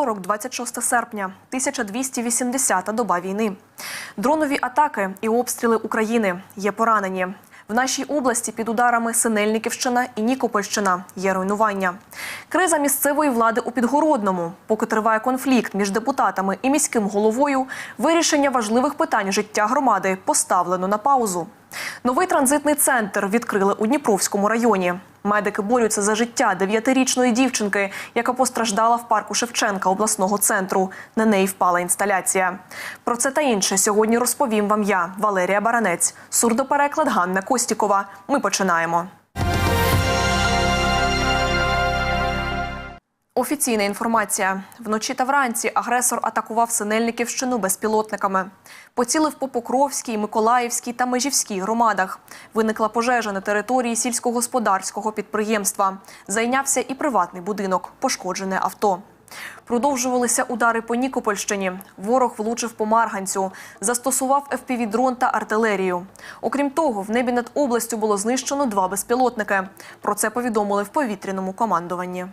Вівторок, 26 серпня, 1280-та доба війни. Дронові атаки і обстріли України є поранені. В нашій області під ударами Синельниківщина і Нікопольщина є руйнування. Криза місцевої влади у Підгородному. Поки триває конфлікт між депутатами і міським головою, вирішення важливих питань життя громади поставлено на паузу. Новий транзитний центр відкрили у Дніпровському районі. Медики борються за життя дев'ятирічної дівчинки, яка постраждала в парку Шевченка обласного центру. На неї впала інсталяція. Про це та інше сьогодні розповім вам я, Валерія Баранець, сурдопереклад Ганна Костікова. Ми починаємо. Офіційна інформація. Вночі та вранці агресор атакував Синельниківщину безпілотниками. Поцілив по Покровській, Миколаївській та Межівській громадах. Виникла пожежа на території сільськогосподарського підприємства. Зайнявся і приватний будинок, пошкоджене авто. Продовжувалися удари по Нікопольщині. Ворог влучив по Марганцю, застосував FPV-дрон та артилерію. Окрім того, в небі над областю було знищено два безпілотники. Про це повідомили в повітряному командуванні.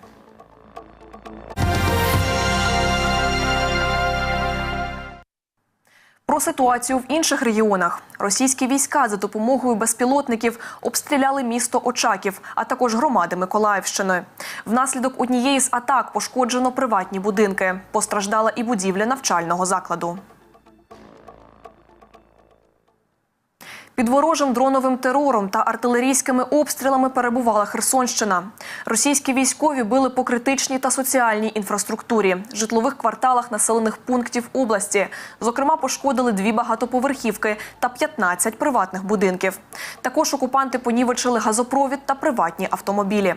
Про ситуацію в інших регіонах. Російські війська за допомогою безпілотників обстріляли місто Очаків, а також громади Миколаївщини. Внаслідок однієї з атак пошкоджено приватні будинки. Постраждала і будівля навчального закладу. Під ворожим дроновим терором та артилерійськими обстрілами перебувала Херсонщина. Російські військові били по критичній та соціальній інфраструктурі, житлових кварталах населених пунктів області. Зокрема, пошкодили дві багатоповерхівки та 15 приватних будинків. Також окупанти понівечили газопровід та приватні автомобілі.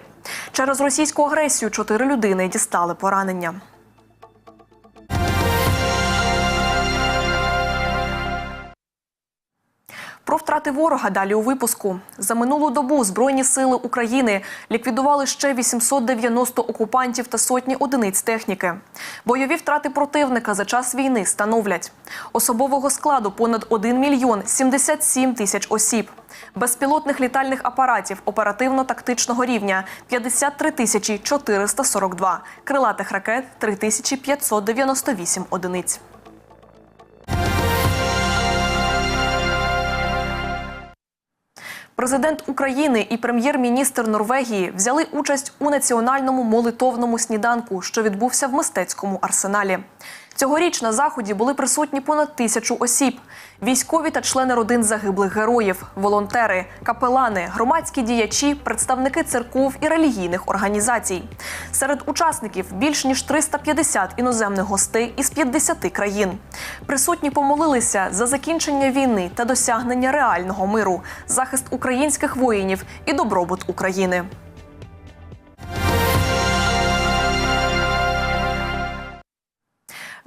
Через російську агресію чотири людини дістали поранення. Про втрати ворога далі у випуску. За минулу добу Збройні сили України ліквідували ще 890 окупантів та сотні одиниць техніки. Бойові втрати противника за час війни становлять особового складу понад 1 мільйон 77 тисяч осіб, безпілотних літальних апаратів оперативно-тактичного рівня 53 тисячі 442, крилатих ракет 3598 одиниць. Президент України і прем'єр-міністр Норвегії взяли участь у національному молитовному сніданку, що відбувся в мистецькому арсеналі. Цьогоріч на заході були присутні понад тисячу осіб: військові та члени родин загиблих героїв, волонтери, капелани, громадські діячі, представники церков і релігійних організацій. Серед учасників більш ніж 350 іноземних гостей із 50 країн. Присутні помолилися за закінчення війни та досягнення реального миру, захист українських воїнів і добробут України.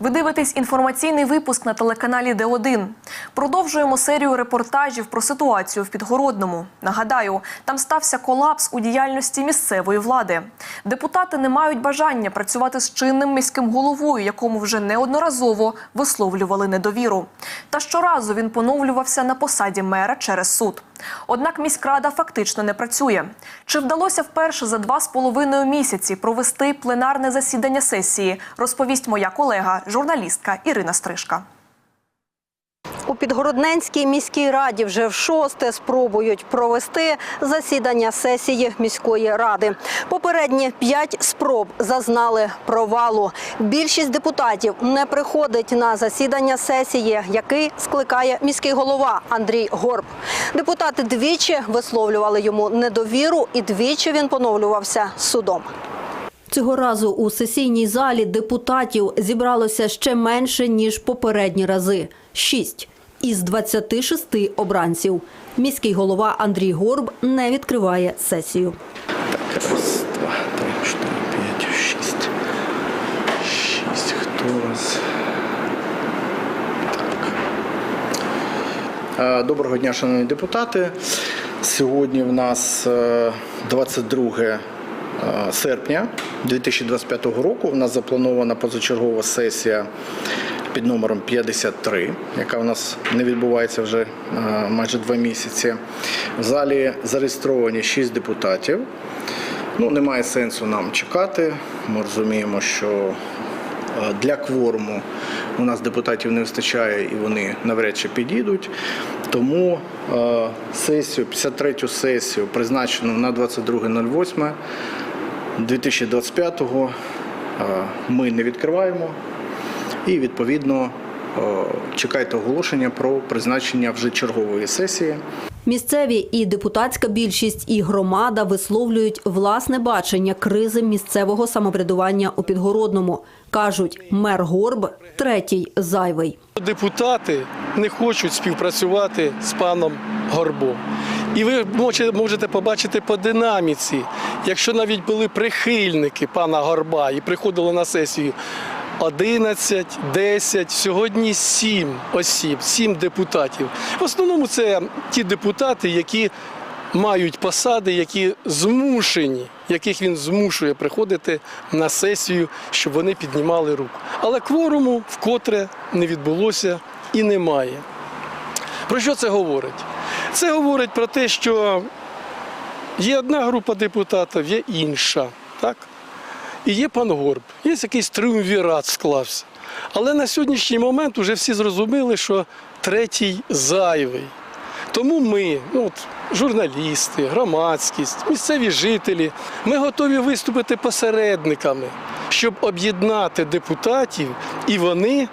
Ви дивитесь інформаційний випуск на телеканалі Д1. Продовжуємо серію репортажів про ситуацію в Підгородному. Нагадаю, там стався колапс у діяльності місцевої влади. Депутати не мають бажання працювати з чинним міським головою, якому вже неодноразово висловлювали недовіру. Та щоразу він поновлювався на посаді мера через суд. Однак міськрада фактично не працює. Чи вдалося вперше за два з половиною місяці провести пленарне засідання сесії? Розповість моя колега, журналістка Ірина Стрижка. У Підгородненській міській раді вже в шосте спробують провести засідання сесії міської ради. Попередні п'ять спроб зазнали провалу. Більшість депутатів не приходить на засідання сесії, який скликає міський голова Андрій Горб. Депутати двічі висловлювали йому недовіру, і двічі він поновлювався судом. Цього разу у сесійній залі депутатів зібралося ще менше, ніж попередні рази – шість із 26 обранців. Міський голова Андрій Горб не відкриває сесію. Так, раз, два, три, чотири, п'ять, шість. Шість. Хто у вас? Так. Е, Доброго дня, шановні депутати. Сьогодні в нас е, 22 е, серпня 2025 року. У нас запланована позачергова сесія під номером 53, яка у нас не відбувається вже е, майже два місяці. В залі зареєстровані 6 депутатів. Ну, немає сенсу нам чекати. Ми розуміємо, що е, для кворуму у нас депутатів не вистачає і вони навряд чи підійдуть. Тому е, сесію, 53-ю сесію призначено на 22.08 2025-го е, ми не відкриваємо. І відповідно е, чекайте оголошення про призначення вже чергової сесії. Місцеві і депутатська більшість, і громада висловлюють власне бачення кризи місцевого самоврядування у Підгородному. Кажуть, мер Горб третій зайвий. Депутати не хочуть співпрацювати з паном Горбом. І ви можете, побачити по динаміці, якщо навіть були прихильники пана Горба і приходили на сесію 11, 10, сьогодні 7 осіб, 7 депутатів. В основному це ті депутати, які мають посади, які змушені, яких він змушує приходити на сесію, щоб вони піднімали руку. Але кворуму вкотре не відбулося і немає. Про що це говорить? Це говорить про те, що є одна група депутатів, є інша. Так? І є пан Горб, є якийсь триумвірат склався. Але на сьогоднішній момент вже всі зрозуміли, що третій зайвий. Тому ми, ну от, журналісти, громадськість, місцеві жителі, ми готові виступити посередниками, щоб об'єднати депутатів і вони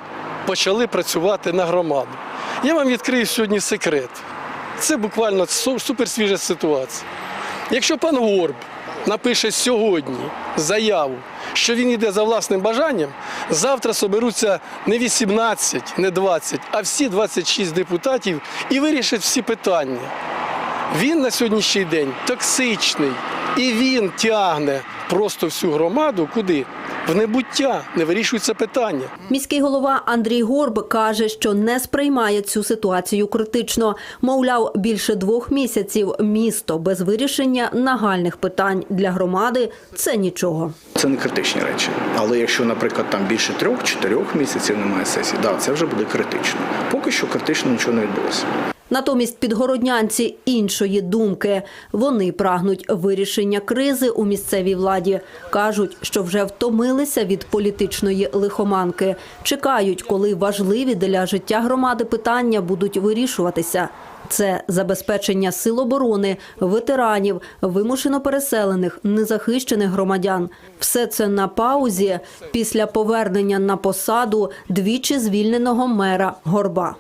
почали працювати на громаду. Я вам відкрию сьогодні секрет. Це буквально су- суперсвіжа ситуація. Якщо пан Горб напише сьогодні заяву, що він йде за власним бажанням, завтра соберуться не 18, не 20, а всі 26 депутатів і вирішать всі питання. Він на сьогоднішній день токсичний і він тягне просто всю громаду куди? В небуття, не вирішується питання. Міський голова Андрій Горб каже, що не сприймає цю ситуацію критично. Мовляв, більше двох місяців місто без вирішення нагальних питань для громади це нічого. Це не критичні речі. Але якщо, наприклад, там більше трьох-чотирьох місяців немає сесії, да, це вже буде критично. Поки що критично нічого не відбулося. Натомість підгороднянці іншої думки. Вони прагнуть вирішення кризи у місцевій владі. Кажуть, що вже втомилися від політичної лихоманки. Чекають, коли важливі для життя громади питання будуть вирішуватися. Це забезпечення сил оборони, ветеранів, вимушено переселених, незахищених громадян. Все це на паузі після повернення на посаду двічі звільненого мера Горба.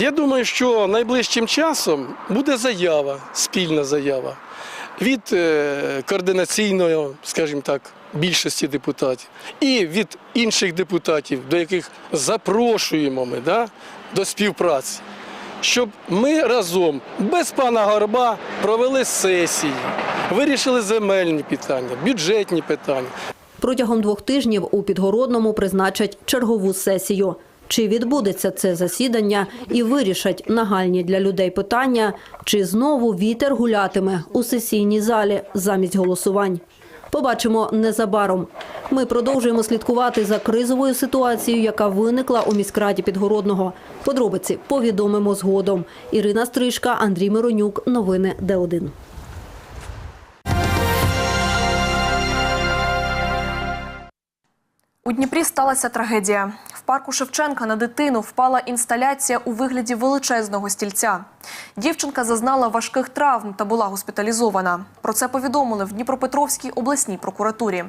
Я думаю, що найближчим часом буде заява, спільна заява від е, координаційної, скажімо так, більшості депутатів і від інших депутатів, до яких запрошуємо ми да, до співпраці, щоб ми разом без пана Горба провели сесії, вирішили земельні питання, бюджетні питання. Протягом двох тижнів у Підгородному призначать чергову сесію. Чи відбудеться це засідання і вирішать нагальні для людей питання, чи знову вітер гулятиме у сесійній залі замість голосувань? Побачимо незабаром. Ми продовжуємо слідкувати за кризовою ситуацією, яка виникла у міськраді Підгородного. Подробиці повідомимо згодом. Ірина Стрижка, Андрій Миронюк. Новини Д1. У Дніпрі сталася трагедія. В парку Шевченка на дитину впала інсталяція у вигляді величезного стільця. Дівчинка зазнала важких травм та була госпіталізована. Про це повідомили в Дніпропетровській обласній прокуратурі.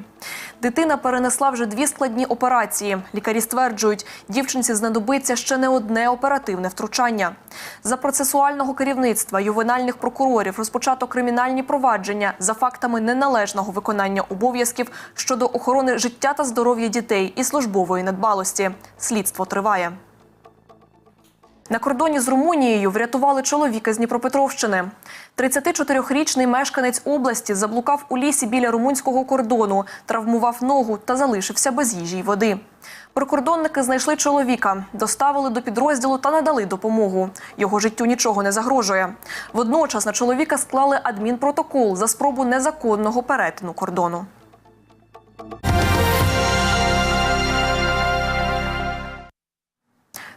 Дитина перенесла вже дві складні операції. Лікарі стверджують, дівчинці знадобиться ще не одне оперативне втручання. За процесуального керівництва ювенальних прокурорів розпочато кримінальні провадження за фактами неналежного виконання обов'язків щодо охорони життя та здоров'я дітей і службової недбалості. Слідство триває. На кордоні з Румунією врятували чоловіка з Дніпропетровщини. 34-річний мешканець області заблукав у лісі біля румунського кордону, травмував ногу та залишився без їжі й води. Прикордонники знайшли чоловіка, доставили до підрозділу та надали допомогу. Його життю нічого не загрожує. Водночас на чоловіка склали адмінпротокол за спробу незаконного перетину кордону.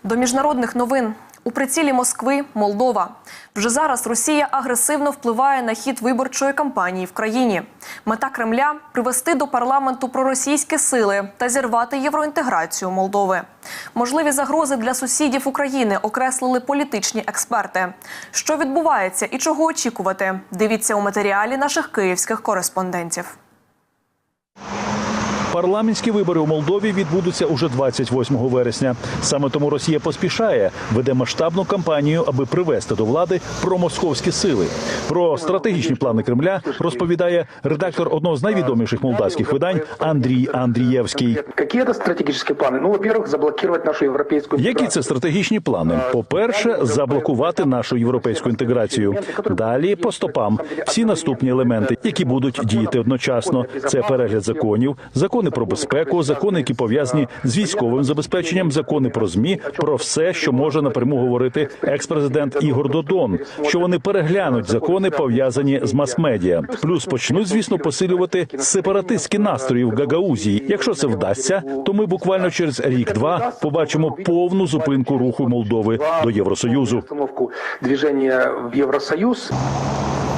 До міжнародних новин У прицілі Москви Молдова. Вже зараз Росія агресивно впливає на хід виборчої кампанії в країні. Мета Кремля привести до парламенту проросійські сили та зірвати євроінтеграцію Молдови. Можливі загрози для сусідів України окреслили політичні експерти. Що відбувається і чого очікувати? Дивіться у матеріалі наших київських кореспондентів. Парламентські вибори у Молдові відбудуться уже 28 вересня. Саме тому Росія поспішає, веде масштабну кампанію, аби привести до влади промосковські сили. Про стратегічні плани Кремля розповідає редактор одного з найвідоміших молдавських видань Андрій Андрієвський. Какие это стратегические планы? Ну, во-первых, заблокировать нашу европейскую Які це стратегічні плани? По-перше, заблокувати нашу європейську інтеграцію. Далі по стопам всі наступні елементи, які будуть діяти одночасно. Це перегляд законів, закони про безпеку, закони, які пов'язані з військовим забезпеченням, закони про змі, про все, що може напряму говорити екс-президент Ігор Додон, що вони переглянуть закони, пов'язані з мас-медіа. Плюс почнуть, звісно, посилювати сепаратистські настрої в Гагаузії. Якщо це вдасться, то ми буквально через рік-два побачимо повну зупинку руху Молдови до Євросоюзу. движения в Евросоюз.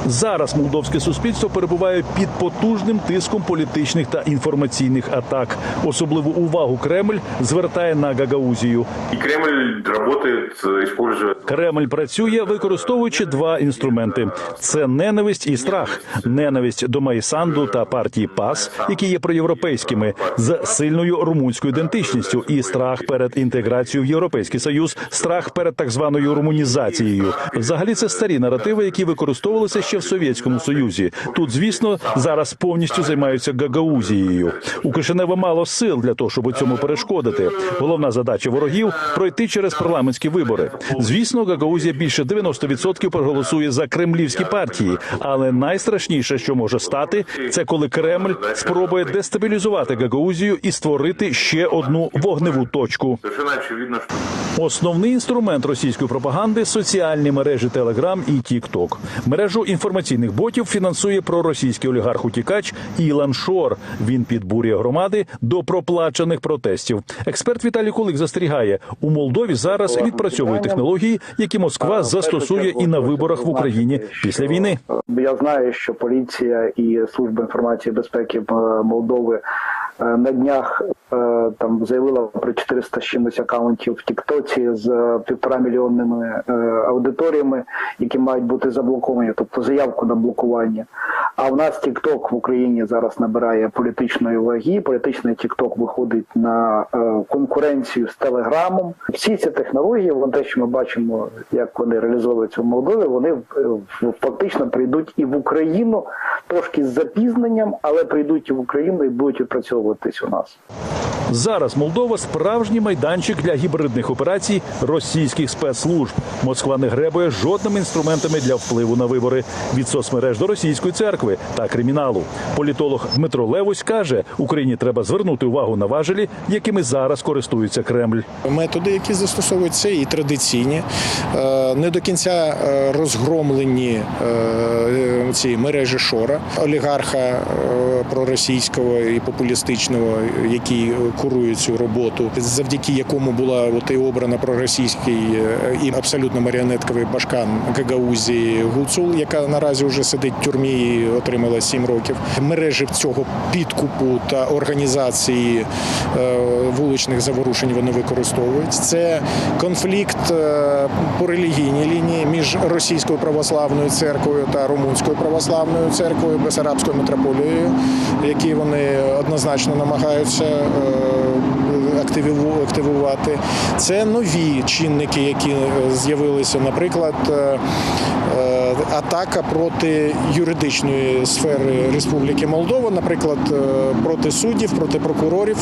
Зараз молдовське суспільство перебуває під потужним тиском політичних та інформаційних атак. Особливу увагу Кремль звертає на Гагаузію. И Кремль работает, э, Кремль працює, використовуючи два інструменти: це ненависть і страх. Ненависть до Майсанду та партії ПАС, які є проєвропейськими, з сильною румунською ідентичністю, і страх перед інтеграцією в європейський союз, страх перед так званою румунізацією. Взагалі, це старі наративи, які використовувалися ще в Совєтському Союзі. Тут, звісно, зараз повністю займаються Гагаузією. У Кишинева мало сил для того, щоб цьому перешкодити. Головна задача ворогів пройти через парламентські вибори. Звісно, Гагаузія більше 90% проголосує за кремлівські партії. Але найстрашніше, що може стати, це коли Кремль спробує дестабілізувати Гагаузію і створити ще одну вогневу точку. Основний інструмент російської пропаганди соціальні мережі Телеграм і Тікток. Мережу інформаційних ботів фінансує проросійський олігарх утікач Ілан Шор. Він підбурює громади до проплачених протестів. Експерт Віталій Кулик застерігає, у Молдові зараз відпрацьовують технології, які Москва застосує і на виборах в Україні після війни. Я знаю, що поліція і служба інформації безпеки е, Молдови на днях е, там заявила про 400 з чимось акаунтів в Тіктоці з е, півтора мільйонними е, аудиторіями, які мають бути заблоковані, тобто заявку на блокування. А в нас Тікток в Україні зараз набирає політичної ваги. Політичний Тікток виходить на е, конкуренцію з Телеграмом. Всі ці технології, вон те, що ми бачимо, як вони реалізовуються в Молдові, вони е, фактично прийдуть і в Україну трошки з запізненням, але прийдуть і в Україну і будуть відпрацьовуватись у нас. Зараз Молдова справжній майданчик для гібридних операцій російських спецслужб. Москва не гребує жодними інструментами для впливу на вибори від соцмереж до російської церкви та криміналу. Політолог Дмитро Левусь каже, Україні треба звернути увагу на важелі, якими зараз користується Кремль. Методи, які застосовуються, і традиційні, е, не до кінця е, розгромлені е, ці мережі Шора, олігарха проросійського і популістичного, який курує цю роботу, завдяки якому була от і обрана проросійський е, і абсолютно маріонетковий башкан Гагаузії Гуцул, яка наразі вже сидить в тюрмі і отримала 7 років. Мережі цього підкупу та організації е, вуличних заворушень вони використовують. Це конфлікт е, по релігійній лінії між російською православною церквою та румунською православною церквою, Бесарабською митрополією, які вони однозначно намагаються е, активувати. Це нові чинники, які е, з'явилися, наприклад. Е, Атака проти юридичної сфери Республіки Молдова, наприклад, е, проти суддів, проти прокурорів,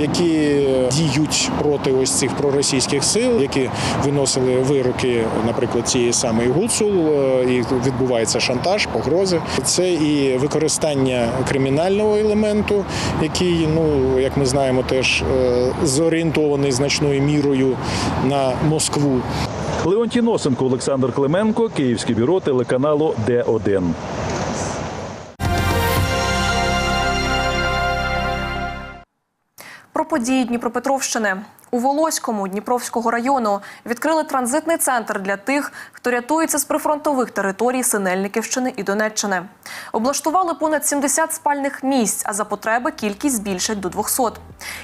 які діють проти ось цих проросійських сил, які виносили вироки, наприклад, цієї самої Гуцул, е, і відбувається шантаж, погрози. Це і використання кримінального елементу, який, ну як ми знаємо, теж зорієнтований значною мірою на Москву. Леонтій Носенко, Олександр Клименко, Київське бюро телеканалу Д1. Про події Дніпропетровщини. У Волоському Дніпровського району відкрили транзитний центр для тих, хто рятується з прифронтових територій Синельниківщини і Донеччини. Облаштували понад 70 спальних місць, а за потреби кількість збільшать до 200.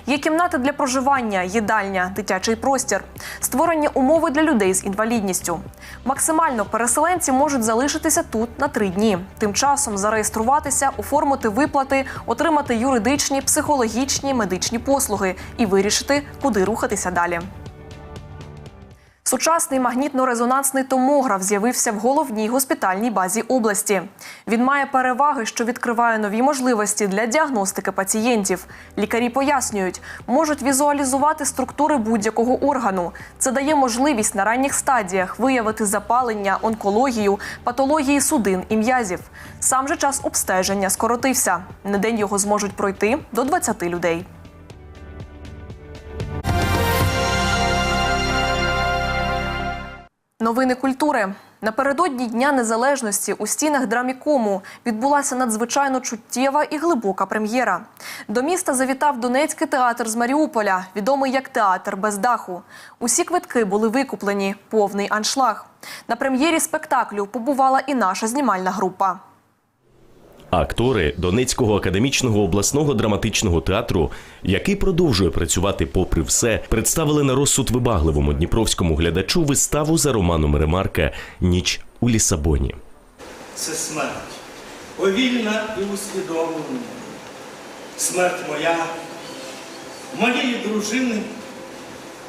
Є кімнати для проживання, їдальня, дитячий простір, створення умови для людей з інвалідністю. Максимально переселенці можуть залишитися тут на три дні. Тим часом зареєструватися, оформити виплати, отримати юридичні, психологічні, медичні послуги і вирішити, куди рухатися далі. Сучасний магнітно-резонансний томограф з'явився в головній госпітальній базі області. Він має переваги, що відкриває нові можливості для діагностики пацієнтів. Лікарі пояснюють, можуть візуалізувати структури будь-якого органу. Це дає можливість на ранніх стадіях виявити запалення, онкологію, патології судин і м'язів. Сам же час обстеження скоротився. На день його зможуть пройти до 20 людей. Новини культури напередодні Дня Незалежності у стінах драмікому відбулася надзвичайно чуттєва і глибока прем'єра. До міста завітав Донецький театр з Маріуполя, відомий як театр без даху. Усі квитки були викуплені, повний аншлаг. На прем'єрі спектаклю побувала і наша знімальна група. Актори Донецького академічного обласного драматичного театру, який продовжує працювати попри все, представили на розсуд вибагливому дніпровському глядачу виставу за романом Ремарка Ніч у Лісабоні. це смерть. Повільна і усвідомлена. Смерть моя, моєї дружини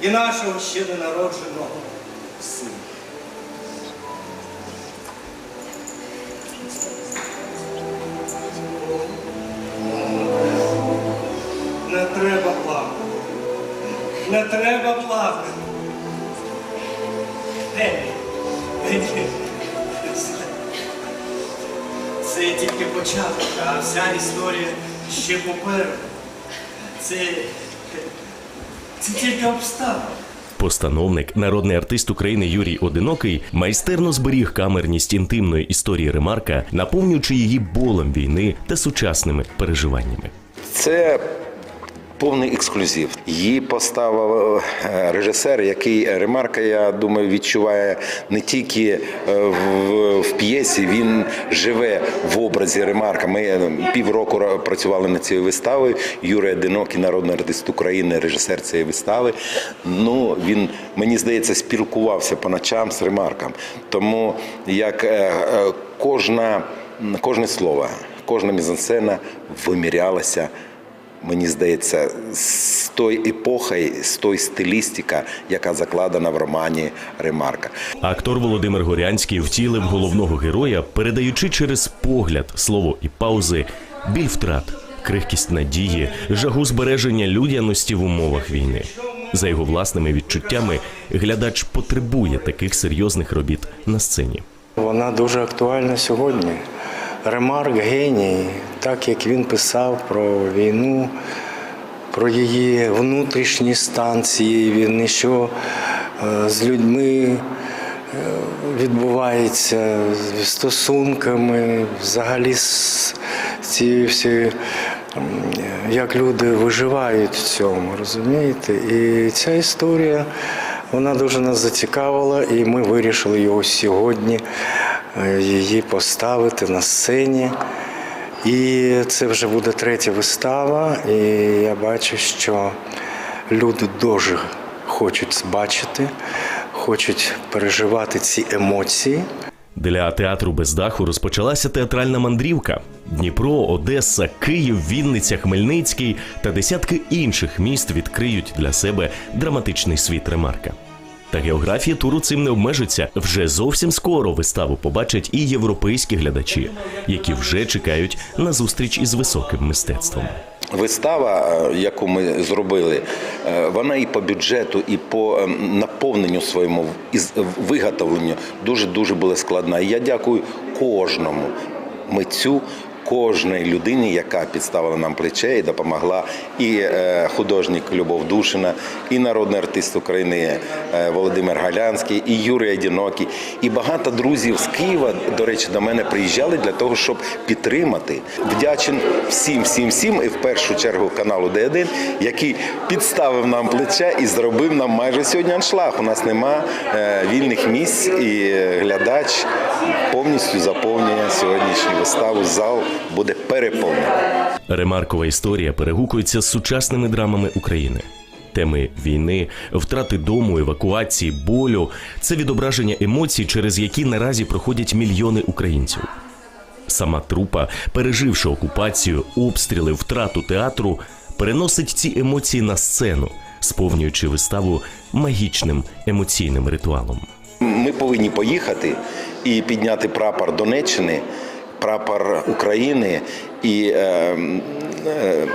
і нашого ще ненародженого сина. Не треба плакати. Це тільки початок, а вся історія ще попереду. Це, це тільки обставини. Постановник, народний артист України Юрій Одинокий майстерно зберіг камерність інтимної історії Ремарка, наповнюючи її болем війни та сучасними переживаннями. Це повний ексклюзив. Її поставив е, режисер, який ремарка, я думаю, відчуває не тільки е, в, в п'єсі, він живе в образі ремарка. Ми е, півроку працювали над цією виставою. Юрій Одинокий, народний артист України, режисер цієї вистави. Ну він мені здається спілкувався по ночам з ремарком. Тому як кожна, кожне слово, кожна мізансцена вимірялася мені здається, з той епохи, з той стилістика, яка закладена в романі Ремарка. Актор Володимир Горянський втілив головного героя, передаючи через погляд, слово і паузи, біль втрат, крихкість надії, жагу збереження людяності в умовах війни. За його власними відчуттями, глядач потребує таких серйозних робіт на сцені. Вона дуже актуальна сьогодні. Ремарк геній, так як він писав про війну, про її внутрішні станції війни, що е, з людьми е, відбувається стосунками, взагалі з цією всією, як люди виживають в цьому, розумієте? І ця історія вона дуже нас зацікавила, і ми вирішили його сьогодні е, її поставити на сцені. І це вже буде третя вистава, і я бачу, що люди дуже хочуть бачити, хочуть переживати ці емоції. Для театру без даху розпочалася театральна мандрівка. Дніпро, Одеса, Київ, Вінниця, Хмельницький та десятки інших міст відкриють для себе драматичний світ Ремарка. Та географія туру цим не обмежиться. Вже зовсім скоро виставу побачать і європейські глядачі, які вже чекають на зустріч із високим мистецтвом. Вистава, е, яку ми зробили, е, вона і по бюджету, і по ем, наповненню своєму і виготовленню дуже дуже була складна. І я дякую кожному митцю, кожній людині, яка підставила нам плече і допомогла, і е, художник Любов Душина, і народний артист України е, Володимир Галянський, і Юрій Одінокий, і багато друзів з Києва, до речі, до мене приїжджали для того, щоб підтримати. Вдячен всім, всім, всім, і в першу чергу каналу Д1, який підставив нам плече і зробив нам майже сьогодні аншлаг. У нас нема е, вільних місць, і глядач повністю заповнює сьогоднішню виставу. Зал буде переповнений. Ремаркова історія перегукується з сучасними драмами України. Теми війни, втрати дому, евакуації, болю це відображення емоцій, через які наразі проходять мільйони українців. Сама трупа, переживши окупацію, обстріли, втрату театру, переносить ці емоції на сцену, сповнюючи виставу магічним емоційним ритуалом. Ми повинні поїхати і підняти прапор Донеччини, прапор України і е, е,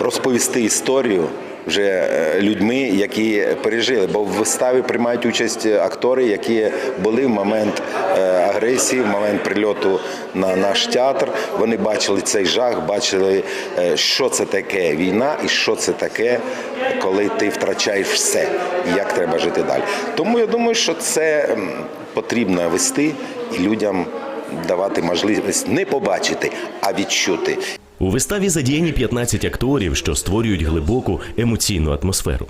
розповісти історію вже е, людьми, які пережили. Бо в виставі приймають участь актори, які були в момент е, агресії, в момент прильоту на наш театр. Вони бачили цей жах, бачили, е, що це таке війна і що це таке, коли ти втрачаєш все, і як треба жити далі. Тому я думаю, що це потрібно вести і людям давати можливість не побачити, а відчути. У виставі задіяні 15 акторів, що створюють глибоку емоційну атмосферу.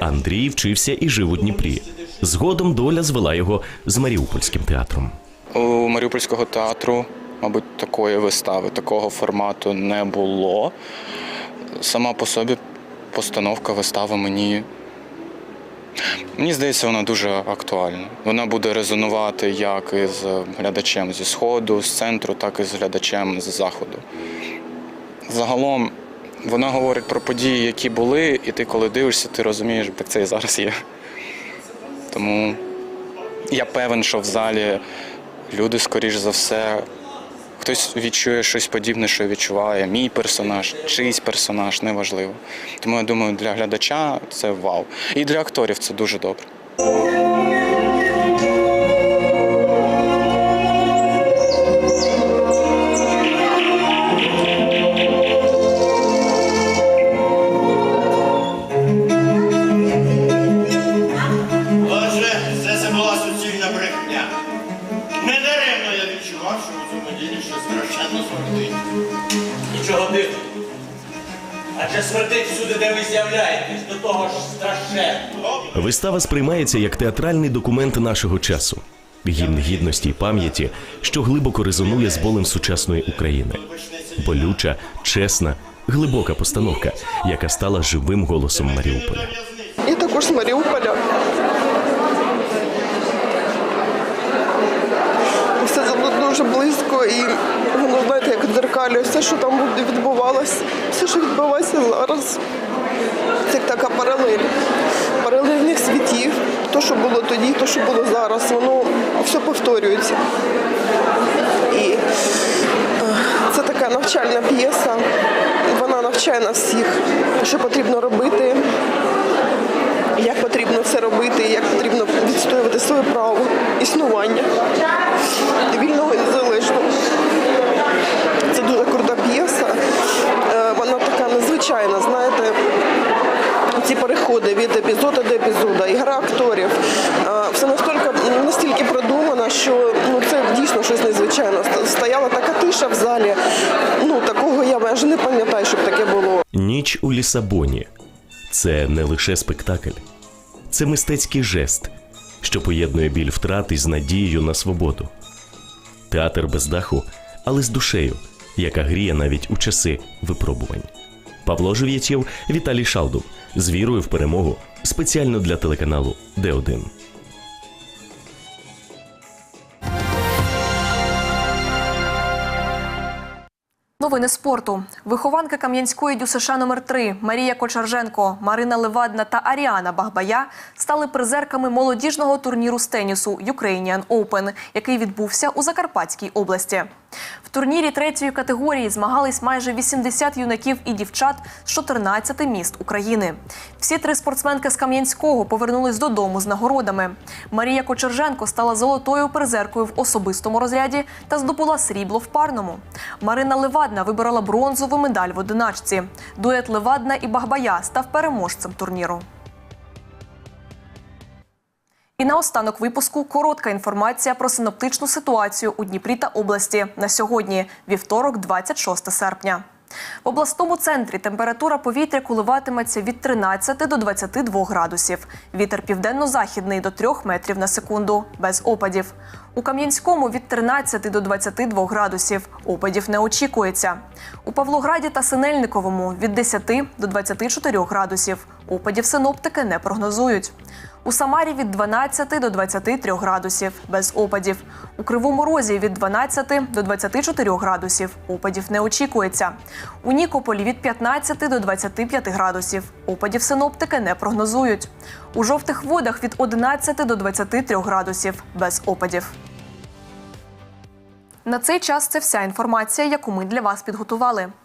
Андрій вчився і жив у Дніпрі. Згодом доля звела його з Маріупольським театром. У Маріупольського театру, мабуть, такої вистави, такого формату не було. Сама по собі постановка вистави мені. Мені здається, вона дуже актуальна. Вона буде резонувати як із глядачем зі Сходу, з центру, так і з глядачем з заходу. Загалом вона говорить про події, які були, і ти, коли дивишся, ти розумієш, так це і зараз є. Тому я певен, що в залі люди, скоріш за все, хтось відчує щось подібне, що відчуває мій персонаж, чийсь персонаж, неважливо. Тому я думаю, для глядача це вау. І для акторів це дуже добре. Адже смертить всюди, де ви з'являєтесь, до того ж страшенно. Вистава сприймається як театральний документ нашого часу, гімн гідності й пам'яті, що глибоко резонує з болем сучасної України. Болюча, чесна, глибока постановка, яка стала живим голосом Маріуполя. Я також з Маріуполя. Все це було дуже близько і воно, знаєте, як дзеркалі, все, що там відбувалося, все, що відбувається зараз. Це така паралель. Паралельних світів. То, що було тоді, то, що було зараз, воно все повторюється. І е, це така навчальна п'єса. Вона навчає нас всіх, що потрібно робити, як потрібно це робити, як потрібно відстоювати своє право існування вільного і незалежного. Це дуже крута п'єса. Е, Вона така незвичайна, знаєте. Ці переходи від епізоду до епізоду, ігра акторів. Е, Все настільки, настільки продумано, що ну, це дійсно щось незвичайне. Стояла така тиша в залі. Ну, такого я майже не пам'ятаю, щоб таке було. Ніч у Лісабоні це не лише спектакль, це мистецький жест, що поєднує біль втрати з надією на свободу. Театр без даху, але з душею, яка гріє навіть у часи випробувань. Павло Жив'ятєв, Віталій Шалдуб з вірою в перемогу спеціально для телеканалу Д1. Новини спорту. Вихованки Кам'янської ДЮСШ номер 3 Марія Кочарженко, Марина Левадна та Аріана Багбая стали призерками молодіжного турніру з тенісу Ukrainian Open, який відбувся у Закарпатській області. В турнірі третьої категорії змагались майже 80 юнаків і дівчат з 14 міст України. Всі три спортсменки з Кам'янського повернулись додому з нагородами. Марія Кочерженко стала золотою призеркою в особистому розряді та здобула срібло в парному. Марина Левадна виборола бронзову медаль в одиначці. Дует Левадна і Багбая став переможцем турніру. І наостанок випуску коротка інформація про синоптичну ситуацію у Дніпрі та області на сьогодні, вівторок, 26 серпня. В обласному центрі температура повітря коливатиметься від 13 до 22 градусів. Вітер південно-західний до 3 метрів на секунду, без опадів. У Кам'янському від 13 до 22 градусів. Опадів не очікується. У Павлограді та Синельниковому від 10 до 24 градусів. Опадів синоптики не прогнозують. У Самарі від 12 до 23 градусів, без опадів. У Кривому Розі від 12 до 24 градусів. Опадів не очікується. У Нікополі від 15 до 25 градусів. Опадів синоптики не прогнозують. У жовтих водах від 11 до 23 градусів, без опадів. На цей час це вся інформація, яку ми для вас підготували.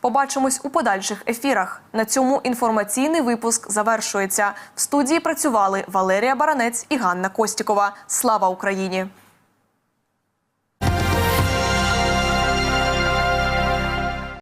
Побачимось у подальших ефірах. На цьому інформаційний випуск завершується. В студії працювали Валерія Баранець і Ганна Костікова. Слава Україні!